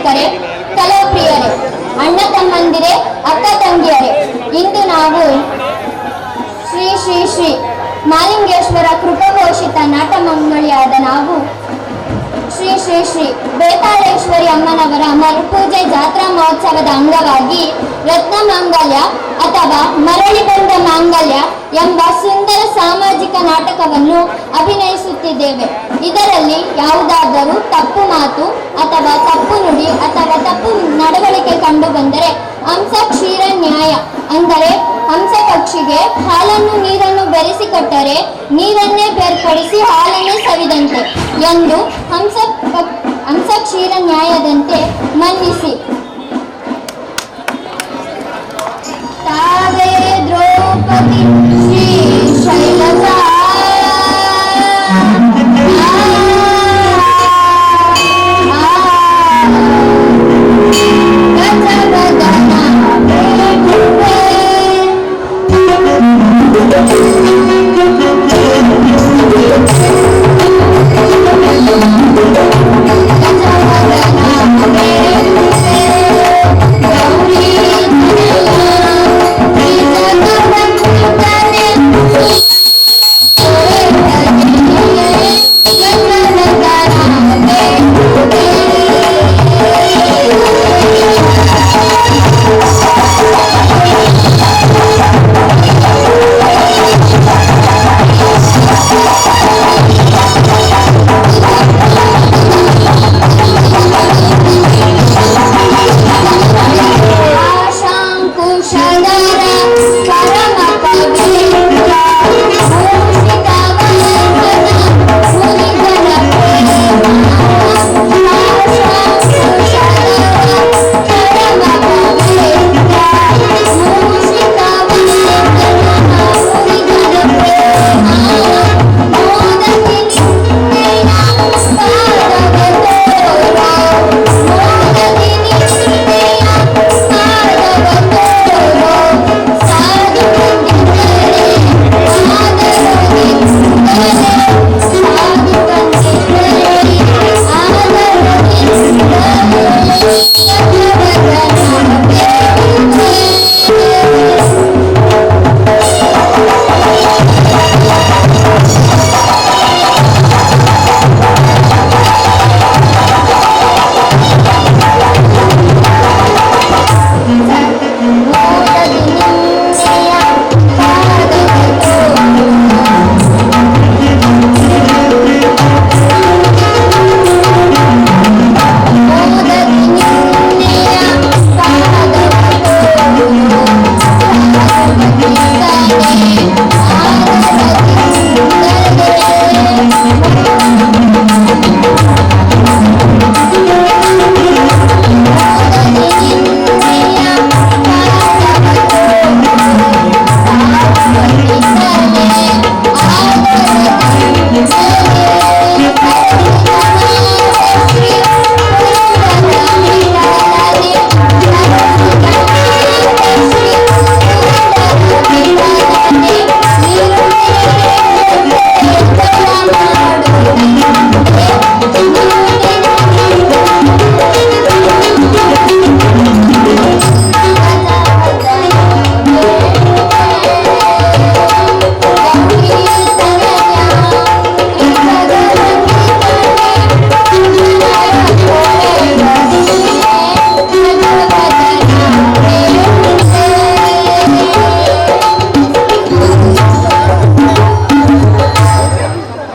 ಸಾಮಾಜಿಕರೇ ಕಲಾಪ್ರಿಯರೇ, ಅಣ್ಣ ತಮ್ಮಂದಿರೇ, ಅಕ್ಕ ತಂಗಿಯರೇ, ಇಂದು ನಾವು ಶ್ರೀ ಶ್ರೀ ಶ್ರೀ ಮಾಲಿಂಗೇಶ್ವರ ಕೃಪಘೋಷಿತ ನಾಟ ಮಂಗಳಿಯಾದ ನಾವು ಶ್ರೀ ಶ್ರೀ ಶ್ರೀ ಬೇತಾಳೇಶ್ವರಿ ಅಮ್ಮನವರ ಮರುಪೂಜೆ ಜಾತ್ರಾ ಮಹೋತ್ಸವದ ಅಂಗವಾಗಿ ರತ್ನ ಮಾಂಗಲ್ಯ ಅಥವಾ ಮರಳಿ ಬಂದ ಮಾಂಗಲ್ಯ ಎಂಬ ಸುಂದರ ಸಾಮಾಜಿಕ ನಾಟಕವನ್ನು ಅಭಿನಯಿಸುತ್ತಿದ್ದೇವೆ. ಇದರಲ್ಲಿ ಯಾವುದಾದರೂ ತಪ್ಪು ಮಾತು ಕಂಡು ಬಂದರೆ ಹಂಸ ಕ್ಷೀರ ನ್ಯಾಯ. ಅಂದರೆ ಹಂಸ ಪಕ್ಷಿಗೆ ಹಾಲನ್ನು ನೀರನ್ನು ಬೆರೆಸಿ ಕೊಟ್ಟರೆ ನೀರನ್ನೇ ಬೇರ್ಪಡಿಸಿ ಹಾಲನ್ನೇ ಸವಿದಂತೆ ಎಂದು ಹಂಸ ಹಂಸ ಕ್ಷೀರ ನ್ಯಾಯದಂತೆ ಮನ್ನಿಸಿ.